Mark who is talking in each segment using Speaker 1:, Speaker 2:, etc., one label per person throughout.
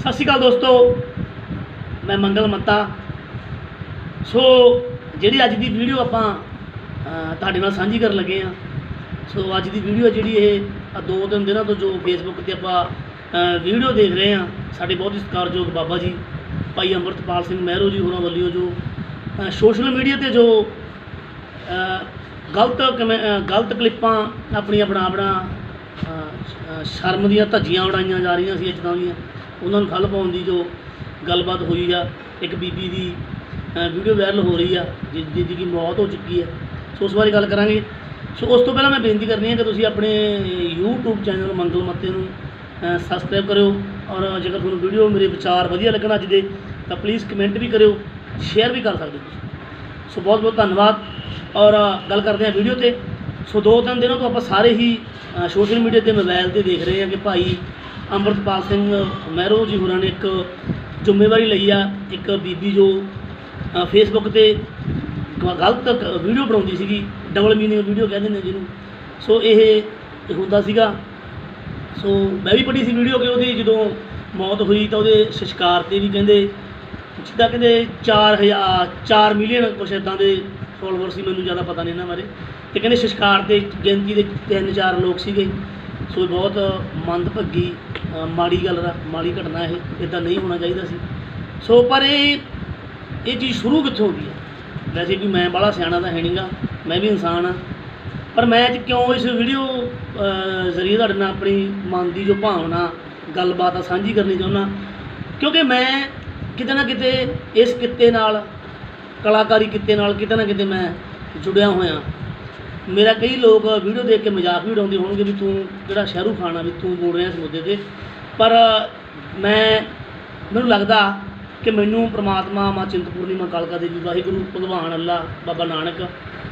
Speaker 1: ਸਤਿ ਸ਼੍ਰੀ ਅਕਾਲ ਦੋਸਤੋ, ਮੈਂ ਮੰਗਲ ਮੱਤਾ। ਸੋ, ਜਿਹੜੀ ਅੱਜ ਦੀ ਵੀਡੀਓ ਆਪਾਂ ਤੁਹਾਡੇ ਨਾਲ ਸਾਂਝੀ ਕਰਨ ਲੱਗੇ ਆ ਸੋ, ਅੱਜ ਦੀ ਵੀਡੀਓ ਜਿਹੜੀ ਇਹ ਦੋ ਤਿੰਨ ਦਿਨਾਂ ਤੋਂ ਜੋ ਫੇਸਬੁੱਕ ਤੇ ਆਪਾਂ ਵੀਡੀਓ ਦੇਖ ਰਹੇ ਆ ਸਾਡੇ ਬਹੁਤ ਹੀ ਸਤਿਕਾਰਯੋਗ ਬਾਬਾ ਜੀ, ਭਾਈ ਅੰਮ੍ਰਿਤਪਾਲ ਸਿੰਘ ਮਹਿਰੋ ਜੀ ਹੋਰਾਂ ਵੱਲੋਂ ਜੋ ਸੋਸ਼ਲ ਮੀਡੀਆ ਤੇ ਜੋ ਗਲਤ ਕਮੈ ਗਲਤ ਕਲਿੱਪਾਂ ਆਪਣੀਆਂ ਬਣਾ ਬਣਾ ਸ਼ਰਮ ਦੀਆਂ ਧੱਜੀਆਂ ਉਡਾਈਆਂ ਜਾ ਰਹੀਆਂ ਸੀ ਇੱਦਾਂ ਦੀਆਂ ਉਹਨਾਂ ਨੂੰ ਠੱਲ ਪਾਉਣ ਦੀ ਜੋ ਗੱਲਬਾਤ ਹੋਈ ਆ, ਇੱਕ ਬੀਬੀ ਦੀ ਵੀਡੀਓ ਵਾਇਰਲ ਹੋ ਰਹੀ ਆ ਜਿਸ ਦੀ ਦੀ ਮੌਤ ਹੋ ਚੁੱਕੀ ਹੈ ਸੋ ਉਸ ਬਾਰੇ ਗੱਲ ਕਰਾਂਗੇ। ਸੋ ਉਸ ਤੋਂ ਪਹਿਲਾਂ ਮੈਂ ਬੇਨਤੀ ਕਰਨੀ ਹੈ ਕਿ ਤੁਸੀਂ ਆਪਣੇ YouTube ਚੈਨਲ ਮੰਗਲ ਮੱਤੇ ਨੂੰ ਸਬਸਕ੍ਰਾਈਬ ਕਰਿਓ ਔਰ ਜੇਕਰ ਤੁਹਾਨੂੰ ਵੀਡੀਓ ਮੇਰੇ ਵਿਚਾਰ ਵਧੀਆ ਲੱਗਣ ਅੱਜ ਦੇ, ਤਾਂ ਪਲੀਜ਼ ਕਮੈਂਟ ਵੀ ਕਰਿਓ ਸ਼ੇਅਰ ਵੀ ਕਰ ਸਕਦੇ ਹੋ ਤੁਸੀਂ। ਸੋ ਬਹੁਤ ਬਹੁਤ ਧੰਨਵਾਦ। ਔਰ ਗੱਲ ਕਰਦੇ ਹਾਂ ਵੀਡੀਓ ਤੇ। ਸੋ ਦੋ ਤਿੰਨ ਦਿਨਾਂ ਤੋਂ ਆਪਾਂ ਸਾਰੇ ਹੀ ਸੋਸ਼ਲ ਮੀਡੀਆ ਤੇ ਮੋਬਾਈਲ ਤੇ ਦੇਖ ਰਹੇ ਹਾਂ ਕਿ ਭਾਈ ਅੰਮ੍ਰਿਤਪਾਲ ਸਿੰਘ ਮਹਿਰੋ ਜੀ ਹੋਰਾਂ ਨੇ ਇੱਕ ਜ਼ਿੰਮੇਵਾਰੀ ਲਈ ਆ, ਇੱਕ ਬੀਬੀ ਜੋ ਫੇਸਬੁੱਕ ਤੇ ਗਲਤ ਵੀਡੀਓ ਬਣਾਉਂਦੀ ਸੀਗੀ, ਡਬਲ ਮੀਨਿੰਗ ਵੀਡੀਓ ਕਹਿੰਦੇ ਨੇ ਜਿਹਨੂੰ। ਸੋ ਇਹ ਹੁੰਦਾ ਸੀਗਾ। ਸੋ ਮੈਂ ਵੀ ਪੜ੍ਹੀ ਸੀ ਵੀਡੀਓ ਕਿ ਉਹਦੀ ਜਦੋਂ ਮੌਤ ਹੋਈ ਤਾਂ ਉਹਦੇ ਸੰਸਕਾਰ ਤੇ ਵੀ ਕਹਿੰਦੇ ਜਿੱਦਾਂ ਕਹਿੰਦੇ 4000 4 ਮਿਲੀਅਨ ਕੁਛ ਇਦਾਂ ਦੇ ਫੋਲੋਵਰ ਸੀ, ਮੈਨੂੰ ਜ਼ਿਆਦਾ ਪਤਾ ਨਹੀਂ ਇਹਨਾਂ ਬਾਰੇ। ਤੇ ਕਹਿੰਦੇ ਸੰਸਕਾਰ ਤੇ ਗਿਣਤੀ ਦੇ ਤਿੰਨ ਚਾਰ ਲੋਕ ਸੀਗੇ। ਸੋ ਇਹ ਬਹੁਤ ਮੰਦਭਾਗੀ ਮਾੜੀ ਗੱਲ ਦਾ, ਮਾੜੀ ਘਟਨਾ ਇਹ ਇਦਾਂ ਨਹੀਂ ਹੋਣਾ ਚਾਹੀਦਾ ਸੀ। ਸੋ ਪਰ ਇਹ ਇਹ ਚੀਜ਼ ਸ਼ੁਰੂ ਕਿੱਥੋਂ ਹੋ ਗਈ ਹੈ? ਵੈਸੇ ਵੀ ਮੈਂ ਬਾਹਲਾ ਸਿਆਣਾ ਤਾਂ ਹੈ ਨਹੀਂਗਾ, ਮੈਂ ਵੀ ਇਨਸਾਨ ਆ ਪਰ ਮੈਂ ਅੱਜ ਕਿਉਂ ਇਸ ਵੀਡੀਓ ਜ਼ਰੀਏ ਤੁਹਾਡੇ ਨਾਲ ਆਪਣੀ ਮਨ ਦੀ ਜੋ ਭਾਵਨਾ, ਗੱਲਬਾਤ ਆ, ਸਾਂਝੀ ਕਰਨੀ ਚਾਹੁੰਦਾ। ਕਿਉਂਕਿ ਮੈਂ ਕਿਤੇ ਨਾ ਕਿਤੇ ਇਸ ਕਿੱਤੇ ਨਾਲ, ਕਲਾਕਾਰੀ ਕਿੱਤੇ ਨਾਲ ਕਿਤੇ ਨਾ ਕਿਤੇ ਮੈਂ ਜੁੜਿਆ ਹੋਇਆ। ਮੇਰਾ ਕਈ ਲੋਕ ਵੀਡੀਓ ਦੇਖ ਕੇ ਮਜ਼ਾਕ ਵੀ ਉਡਾਉਂਦੇ ਹੋਣਗੇ ਵੀ ਤੂੰ ਜਿਹੜਾ ਸ਼ਾਹਰੂਖ ਖਾਨ ਆ, ਵੀ ਤੂੰ ਬੋਲ ਰਿਹਾ ਇਸ ਮੁੱਦੇ ਤੇ। ਪਰ ਮੈਂ, ਮੈਨੂੰ ਲੱਗਦਾ ਕਿ ਮੈਨੂੰ ਪ੍ਰਮਾਤਮਾ, ਮਾਂ ਚਿੰਤਪੁਰਨੀ, ਮਾਂ ਕਾਲਕਾ ਦੇਵੀ ਵਾਹਿਗੁਰੂ ਭਗਵਾਨ ਅੱਲਾ, ਬਾਬਾ ਨਾਨਕ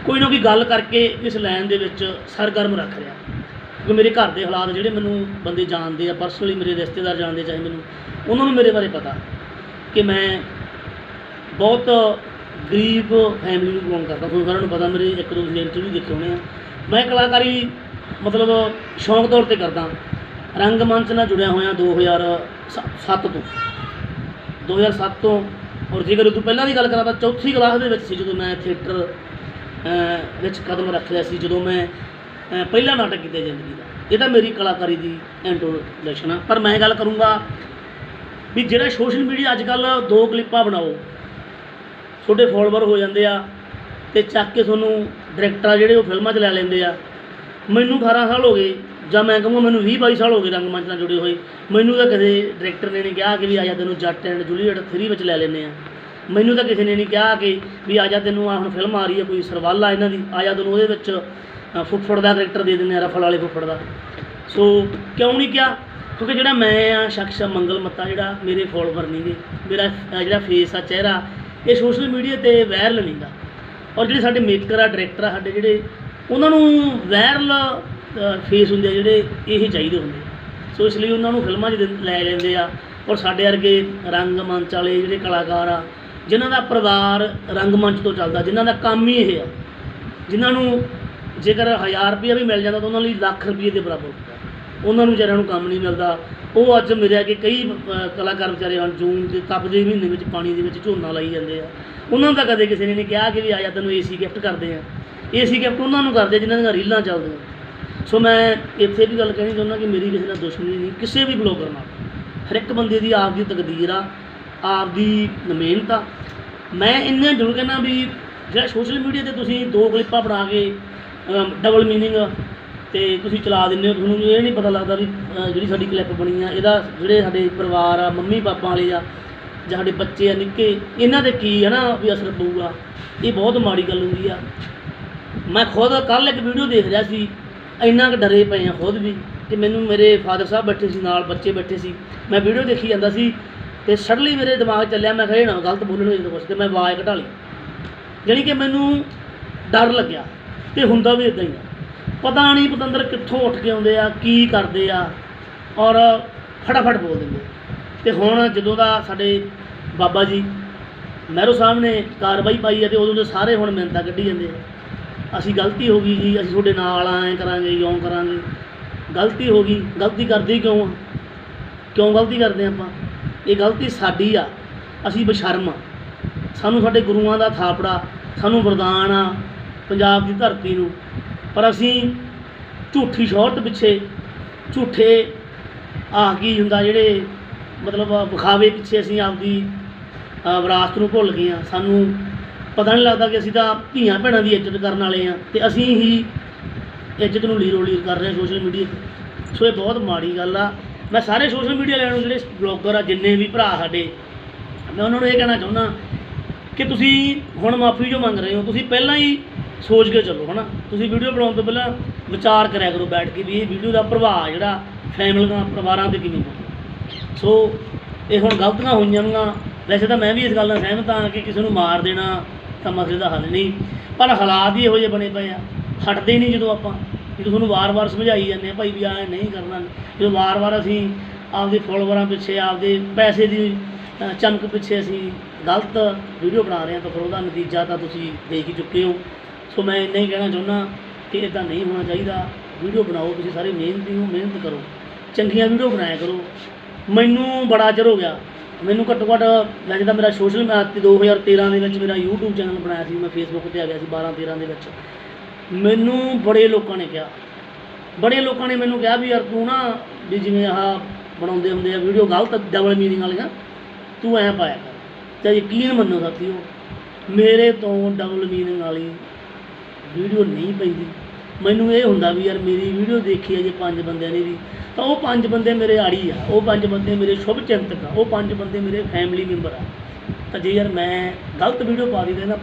Speaker 1: ਕੋਈ ਨਾ ਕੋਈ ਗੱਲ ਕਰਕੇ ਇਸ ਲਾਈਨ ਦੇ ਵਿੱਚ ਸਰਗਰਮ ਰੱਖ ਰਿਹਾ। ਕਿਉਂਕਿ ਮੇਰੇ ਘਰ ਦੇ ਹਾਲਾਤ ਜਿਹੜੇ ਮੈਨੂੰ ਬੰਦੇ ਜਾਣਦੇ ਆ ਪਰਸਨਲੀ ਮੇਰੇ ਰਿਸ਼ਤੇਦਾਰ ਜਾਣਦੇ ਚਾਹੇ ਮੈਨੂੰ, ਉਹਨਾਂ ਨੂੰ ਮੇਰੇ ਬਾਰੇ ਪਤਾ ਕਿ ਮੈਂ ਬਹੁਤ ਗਰੀਬ ਫੈਮਿਲੀ ਨੂੰ ਬਿਲੋਂਗ ਕਰਦਾ। ਤੁਹਾਨੂੰ ਸਾਰਿਆਂ ਨੂੰ ਪਤਾ, ਮੇਰੇ ਇੱਕ ਦੋ ਇੰਟਰਵਿਊ ਦੇਖੇ ਹੋਣੇ ਆ। ਮੈਂ ਕਲਾਕਾਰੀ ਮਤਲਬ ਸ਼ੌਂਕ ਤੌਰ ਤੇ ਕਰਦਾ। ਰੰਗਮੰਚ ਨਾਲ ਜੁੜਿਆ ਹੋਇਆ 2007 ਤੋਂ। 2007 ਤੋਂ। ਔਰ ਜੇਕਰ ਉਦੋਂ ਪਹਿਲਾਂ ਦੀ ਗੱਲ ਕਰਾਂ ਤਾਂ ਚੌਥੀ ਕਲਾਸ ਦੇ ਵਿੱਚ ਸੀ ਜਦੋਂ ਮੈਂ ਥੀਏਟਰ ਵਿੱਚ ਕਦਮ ਰੱਖ ਲਿਆ ਸੀ, ਜਦੋਂ ਮੈਂ ਪਹਿਲਾ ਨਾਟਕ ਕੀਤਾ ਜ਼ਿੰਦਗੀ ਦਾ। ਇਹ ਤਾਂ ਮੇਰੀ ਕਲਾਕਾਰੀ ਦੀ ਇੰਟਰੋਡਕਸ਼ਨ ਆ। ਪਰ ਮੈਂ ਗੱਲ ਕਰੂੰਗਾ ਵੀ ਜਿਹੜਾ ਸੋਸ਼ਲ ਮੀਡੀਆ ਅੱਜ ਕੱਲ ਦੋ ਕਲਿੱਪਾਂ ਬਣਾਓ ਤੁਹਾਡੇ ਫੋਲੋਵਰ ਹੋ ਜਾਂਦੇ ਆ ਤੇ ਚੱਕ ਕੇ ਤੁਹਾਨੂੰ ਡਾਇਰੈਕਟਰ ਆ ਜਿਹੜੇ ਉਹ ਫਿਲਮਾਂ 'ਚ ਲੈ ਲੈਂਦੇ ਆ। ਮੈਨੂੰ 18 ਸਾਲ ਹੋ ਗਏ, ਜਾਂ ਮੈਂ ਕਹੂੰਗਾ ਮੈਨੂੰ 20 22 ਸਾਲ ਹੋ ਗਏ ਰੰਗਮੰਚ ਨਾਲ ਜੁੜੇ ਹੋਏ। ਮੈਨੂੰ ਤਾਂ ਕਦੇ ਡਾਇਰੈਕਟਰ ਨੇ ਨਹੀਂ ਕਿਹਾ ਕਿ ਵੀ ਆ ਜਾ ਤੈਨੂੰ ਜੱਟ ਐਂਡ ਜੂਲੀਅਟ 3 ਵਿੱਚ ਲੈ ਲੈਂਦੇ ਆ। ਮੈਨੂੰ ਤਾਂ ਕਿਸੇ ਨੇ ਨਹੀਂ ਕਿਹਾ ਕਿ ਵੀ ਆ ਜਾ ਤੈਨੂੰ ਆ ਹੁਣ ਫਿਲਮ ਆ ਰਹੀ ਹੈ ਕੋਈ ਸਰਵਾਲਾ ਇਹਨਾਂ ਦੀ, ਆ ਜਾ ਤੈਨੂੰ ਉਹਦੇ ਵਿੱਚ ਫੁੱਫੜ ਦਾ ਕਰੈਕਟਰ ਦੇ ਦਿੰਦੇ ਆ, ਰਫਲ ਵਾਲੇ ਫੁੱਫੜ ਦਾ। ਸੋ ਕਿਉਂ ਨਹੀਂ ਕਿਹਾ? ਕਿਉਂਕਿ ਜਿਹੜਾ ਮੈਂ ਆ, ਸ਼ਖਸ ਆ, ਮੰਗਲ ਮੱਤਾ ਜਿਹੜਾ ਮੇਰੇ ਫੋਲੋਵਰ ਨਹੀਂਗੇ ਮੇਰਾ ਜਿਹੜਾ ਫੇਸ ਆ, ਚਿਹਰਾ ਇਹ ਸੋਸ਼ਲ ਮੀਡੀਆ ਤੇ ਵਾਇਰਲ ਨਹੀਂ ਨਹੀਂਗਾ ਔਰ ਜਿਹੜੇ ਸਾਡੇ ਮੇਕਰ ਆ ਡਾਇਰੈਕਟਰ ਆ, ਸਾਡੇ ਜਿਹੜੇ, ਉਹਨਾਂ ਨੂੰ ਵਾਇਰਲ ਫੇਸ ਹੁੰਦੇ ਆ, ਜਿਹੜੇ ਇਹ ਚਾਹੀਦੇ ਹੁੰਦੇ ਸੋ ਇਸ ਲਈ ਉਹਨਾਂ ਨੂੰ ਫਿਲਮਾਂ 'ਚ ਦੇ- ਲੈ ਲੈਂਦੇ ਆ। ਔਰ ਸਾਡੇ ਵਰਗੇ ਰੰਗਮੰਚ ਵਾਲੇ ਜਿਹੜੇ ਕਲਾਕਾਰ ਆ, ਜਿਨ੍ਹਾਂ ਦਾ ਪਰਿਵਾਰ ਰੰਗਮੰਚ ਤੋਂ ਚੱਲਦਾ, ਜਿਨ੍ਹਾਂ ਦਾ ਕੰਮ ਹੀ ਇਹ ਆ। ਜਿਨ੍ਹਾਂ ਨੂੰ ਜੇਕਰ 1000 ਰੁਪਏ ਵੀ ਮਿਲ ਜਾਂਦਾ, ਤਾਂ ਉਹਨਾਂ ਲਈ ਲੱਖ ਰੁਪਏ ਦੇ ਬਰਾਬਰ ਹੁੰਦਾ। ਉਹਨਾਂ ਨੂੰ ਵਿਚਾਰਿਆਂ ਨੂੰ ਕੰਮ ਨਹੀਂ ਮਿਲਦਾ। ਉਹ ਅੱਜ ਮੇਰੇ ਅੱਗੇ ਕਈ ਕਲਾਕਾਰ ਵਿਚਾਰੇ ਹਨ, ਜੂਨ ਦੇ ਤਪਦੇ ਮਹੀਨੇ ਵਿੱਚ ਪਾਣੀ ਦੇ ਵਿੱਚ ਝੋਨਾ ਲਾਈ ਜਾਂਦੇ ਆ। ਉਹਨਾਂ ਦਾ ਕਦੇ ਕਿਸੇ ਨੇ ਨਹੀਂ ਕਿਹਾ ਕਿ ਵੀ ਆ ਜਾ ਤੈਨੂੰ ਏਸੀ ਗਿਫਟ ਕਰਦੇ ਆ। ਏਸੀ ਗਿਫਟ ਉਹਨਾਂ ਨੂੰ ਕਰਦੇ ਜਿਨ੍ਹਾਂ ਦੀਆਂ ਰੀਲਾਂ ਚੱਲਦੀਆਂ। ਸੋ ਮੈਂ ਇੱਥੇ ਵੀ ਗੱਲ ਕਹਿਣੀ ਚਾਹੁੰਦਾ ਕਿ ਮੇਰੀ ਕਿਸੇ ਨਾਲ ਦੁਸ਼ਮਣੀ ਨਹੀਂ, ਕਿਸੇ ਵੀ ਬਲੌਗਰ ਨਾਲ। ਹਰ ਇੱਕ ਬੰਦੇ ਦੀ ਆਪ ਦੀ ਤਕਦੀਰ ਆ ਆਪ ਦੀ ਮਿਹਨਤ ਆ। ਮੈਂ ਇੰਨਾ ਜ਼ਰੂਰ ਕਹਿਣਾ ਵੀ ਜਿਹੜਾ ਸੋਸ਼ਲ ਮੀਡੀਆ ਤੇ ਤੁਸੀਂ ਦੋ ਕਲਿੱਪਾਂ ਬਣਾ ਕੇ ਡਬਲ ਮੀਨਿੰਗ ਤੇ ਤੁਸੀਂ ਚਲਾ ਦਿੰਦੇ ਹੋ ਤੁਹਾਨੂੰ ਇਹ ਨਹੀਂ ਪਤਾ ਲੱਗਦਾ ਵੀ ਅ, ਜਿਹੜੀ ਸਾਡੀ ਕਲਿੱਪ ਬਣੀ ਆ ਇਹਦਾ ਜਿਹੜੇ ਸਾਡੇ ਪਰਿਵਾਰ ਆ ਮੰਮੀ ਪਾਪਾ ਵਾਲੇ ਆ ਜਾਂ ਸਾਡੇ ਬੱਚੇ ਆ ਨਿੱਕੇ ਇਹਨਾਂ ਤੇ ਕੀ ਹੈ ਨਾ ਵੀ ਅਸਰ ਪਊਗਾ? ਇਹ ਬਹੁਤ ਮਾੜੀ ਗੱਲ ਹੁੰਦੀ ਆ। ਮੈਂ ਖੁਦ ਕੱਲ ਇੱਕ ਵੀਡੀਓ ਦੇਖ ਰਿਹਾ ਸੀ ਇੰਨਾ ਕੁ ਡਰੇ ਪਏ ਆ ਖੁਦ ਵੀ ਕਿ ਮੈਨੂੰ ਮੇਰੇ ਫਾਦਰ ਸਾਹਿਬ ਬੈਠੇ ਸੀ ਨਾਲ ਬੱਚੇ ਬੈਠੇ ਸੀ। ਮੈਂ ਵੀਡੀਓ ਦੇਖੀ ਜਾਂਦਾ ਸੀ ਤੇ ਸਡਨਲੀ ਮੇਰੇ ਦਿਮਾਗ 'ਚ ਚੱਲਿਆ ਮੈਂ ਕਿਹਾ ਇਹ ਨਾ ਗਲਤ ਬੋਲਣ ਵਿੱਚ ਕੁਛ ਤੇ ਮੈਂ ਆਵਾਜ਼ ਘਟਾ ਲਈ। ਜਾਣੀ ਕਿ ਮੈਨੂੰ ਡਰ ਲੱਗਿਆ ਤੇ ਹੁੰਦਾ ਵੀ ਇਦਾਂ ਹੀ ਆ। ਪਤਾ ਨਹੀਂ ਪਤੰਦਰ ਕਿੱਥੋਂ ਉੱਠ ਕੇ ਆਉਂਦੇ ਆ, ਕੀ ਕਰਦੇ ਆ, ਔਰ ਫਟਾਫਟ ਬੋਲ ਦਿੰਦੇ ਤੇ ਹੁਣ ਜਦੋਂ ਦਾ ਸਾਡੇ ਬਾਬਾ ਜੀ ਮਹਿਰੋ ਸਾਹਿਬ ਨੇ ਕਾਰਵਾਈ ਪਾਈ ਹੈ ਤੇ ਉਦੋਂ ਦੇ ਸਾਰੇ ਹੁਣ ਮਿੰਤਾ ਕੱਢੀ ਜਾਂਦੇ ਆ। ਅਸੀਂ ਗਲਤੀ ਹੋ ਗਈ ਜੀ, ਅਸੀਂ ਤੁਹਾਡੇ ਨਾਲ ਆਏ ਕਰਾਂਗੇ, ਇਉਂ ਕਰਾਂਗੇ। ਗਲਤੀ ਹੋ ਗਈ, ਗਲਤੀ ਕਰਦੇ ਕਿਉਂ ਆ? ਕਿਉਂ ਗਲਤੀ ਕਰਦੇ ਆਪਾਂ? ਇਹ ਗਲਤੀ ਸਾਡੀ ਆ, ਅਸੀਂ ਬਸ਼ਰਮ ਆ। ਸਾਨੂੰ ਸਾਡੇ ਗੁਰੂਆਂ ਦਾ ਥਾਪੜਾ, ਸਾਨੂੰ ਵਰਦਾਨ ਆ ਪੰਜਾਬ ਦੀ ਧਰਤੀ ਨੂੰ। ਪਰ ਅਸੀਂ ਝੂਠੀ ਸ਼ੋਹਰਤ ਪਿੱਛੇ ਝੂਠੇ ਆ ਕੀ ਹੁੰਦਾ ਜਿਹੜੇ ਮਤਲਬ ਵਿਖਾਵੇ ਪਿੱਛੇ ਅਸੀਂ ਆਪਦੀ ਵਿਰਾਸਤ ਨੂੰ ਭੁੱਲ ਗਏ ਆ ਸਾਨੂੰ ਪਤਾ ਨਹੀਂ ਲੱਗਦਾ ਕਿ ਅਸੀਂ ਤਾਂ ਧੀਆਂ ਭੈਣਾਂ ਦੀ ਇੱਜ਼ਤ ਕਰਨ ਵਾਲੇ ਆ ਤੇ ਅਸੀਂ ਹੀ ਇੱਜ਼ਤ ਨੂੰ ਲੀਰੋ ਲੀਰ ਕਰ ਰਹੇ ਸੋਸ਼ਲ ਮੀਡੀਆ ਤੇ। ਸੋ ਇਹ ਬਹੁਤ ਮਾੜੀ ਗੱਲ ਆ। ਮੈਂ ਸਾਰੇ ਸੋਸ਼ਲ ਮੀਡੀਆ ਵਾਲਿਆਂ ਨੂੰ, ਜਿਹੜੇ ਬਲੌਗਰ ਆ, ਜਿੰਨੇ ਵੀ ਭਰਾ ਸਾਡੇ, ਮੈਂ ਉਹਨਾਂ ਨੂੰ ਇਹ ਕਹਿਣਾ ਚਾਹੁੰਦਾ ਕਿ ਤੁਸੀਂ ਹੁਣ ਮਾਫੀ ਜੋ ਮੰਗ ਰਹੇ ਹੋ, ਤੁਸੀਂ ਪਹਿਲਾਂ ਹੀ ਸੋਚ ਕੇ ਚੱਲੋ, ਹਨਾ? ਤੁਸੀਂ ਵੀਡੀਓ ਬਣਾਉਣ ਤੋਂ ਪਹਿਲਾਂ ਵਿਚਾਰ ਕਰਿਆ ਕਰੋ ਬੈਠ ਕੇ ਵੀ ਇਹ ਵੀਡੀਓ ਦਾ ਪ੍ਰਭਾਵ ਜਿਹੜਾ ਫੈਮਲੀਆਂ ਪਰਿਵਾਰਾਂ ਤੇ ਕਿਵੇਂ ਪਊ ਸੋ ਇਹ ਹੁਣ ਗਲਤ ਨਾ ਹੋਈਆਂ ਵਾਂ। ਵੈਸੇ ਤਾਂ ਮੈਂ ਵੀ ਇਸ ਗੱਲ ਨਾਲ ਸਹਿਮਤ ਹਾਂ ਕਿ ਕਿਸੇ ਨੂੰ ਮਾਰ ਦੇਣਾ ਤਾਂ ਮਸਲੇ ਦਾ ਹੱਲ ਨਹੀਂ। ਪਰ ਹਾਲਾਤ ਹੀ ਇਹੋ ਜਿਹੇ ਬਣੇ ਪਏ ਆ। ਹਟਦੇ ਹੀ ਨਹੀਂ ਜਦੋਂ ਆਪਾਂ। ਜਦੋਂ ਤੁਹਾਨੂੰ ਵਾਰ-ਵਾਰ ਸਮਝਾਈ ਜਾਂਦੇ ਆ ਭਾਈ ਵੀ ਆ ਨਹੀਂ ਕਰਨਾ। ਜਦੋਂ ਵਾਰ-ਵਾਰ ਅਸੀਂ ਆਪਦੇ ਫੋਲੋਵਰਾਂ ਪਿੱਛੇ, ਆਪਦੇ ਪੈਸੇ ਦੀ ਚਮਕ ਪਿੱਛੇ ਅਸੀਂ ਗਲਤ ਵੀਡੀਓ ਬਣਾ ਰਹੇ ਹਾਂ, ਤਾਂ ਫਿਰ ਉਹਦਾ ਨਤੀਜਾ ਤਾਂ ਤੁਸੀਂ ਦੇਖ ਹੀ ਚੁੱਕੇ ਹੋ। ਸੋ ਮੈਂ ਇੰਨਾ ਹੀ ਕਹਿਣਾ ਚਾਹੁੰਦਾ ਕਿ ਇਦਾਂ ਨਹੀਂ ਹੋਣਾ ਚਾਹੀਦਾ। ਵੀਡੀਓ ਬਣਾਓ, ਤੁਸੀਂ ਸਾਰੇ ਮਿਹਨਤੀ ਹੋ, ਮਿਹਨਤ ਕਰੋ। ਚੰਗੀਆਂ ਵੀਡੀਓ ਬਣਾਇਆ ਕਰੋ। ਮੈਨੂੰ ਬੜਾ ਚਿਰ ਹੋ ਗਿਆ। ਮੈਨੂੰ ਘੱਟੋ ਘੱਟ ਵੈਸੇ ਤਾਂ ਮੇਰਾ ਸੋਸ਼ਲ ਮੈਂ 2013 ਦੇ ਵਿੱਚ ਮੇਰਾ YouTube ਚੈਨਲ ਬਣਾਇਆ ਸੀ। ਮੈਂ Facebook ਤੇ ਆ ਗਿਆ ਸੀ 12 13 ਦੇ ਵਿੱਚ। ਮੈਨੂੰ ਬੜੇ ਲੋਕਾਂ ਨੇ ਕਿਹਾ। ਬੜੇ ਲੋਕਾਂ ਨੇ ਮੈਨੂੰ ਕਿਹਾ ਵੀ ਯਾਰ ਤੂੰ ਨਾ ਵੀ ਜਿਵੇਂ ਆਹ ਬਣਾਉਂਦੇ ਹੁੰਦੇ ਆ ਵੀਡੀਓ ਗਲਤ ਡਬਲ ਮੀਨਿੰਗ ਵਾਲੀਆਂ, ਤੂੰ ਐਂ ਪਾਇਆ ਕਰ। ਤੇ ਯਕੀਨ ਮੰਨੋ ਸਾਥੀਓ, ਮੇਰੇ ਤੋਂ ਡਬਲ ਮੀਨਿੰਗ ਵਾਲੀ ਵੀਡੀਓ ਨਹੀਂ ਪੈਂਦੀ। ਮੈਨੂੰ ਇਹ ਹੁੰਦਾ ਵੀ ਯਾਰ ਮੇਰੀ ਵੀਡੀਓ ਦੇਖੀ ਹੈ ਜੇ ਪੰਜ ਬੰਦਿਆਂ ਨੇ ਵੀ, ਤਾਂ ਉਹ ਪੰਜ ਬੰਦੇ ਮੇਰੇ ਆੜੀ ਆ, ਉਹ ਪੰਜ ਬੰਦੇ ਮੇਰੇ ਸ਼ੁਭ ਚਿੰਤਕ ਆ, ਉਹ ਪੰਜ ਬੰਦੇ ਮੇਰੇ ਫੈਮਿਲੀ ਮੈਂਬਰ ਆ। ਤਾਂ ਜੇ ਯਾਰ ਮੈਂ ਗਲਤ ਵੀਡੀਓ ਪਾ ਦੀ ਤਾਂ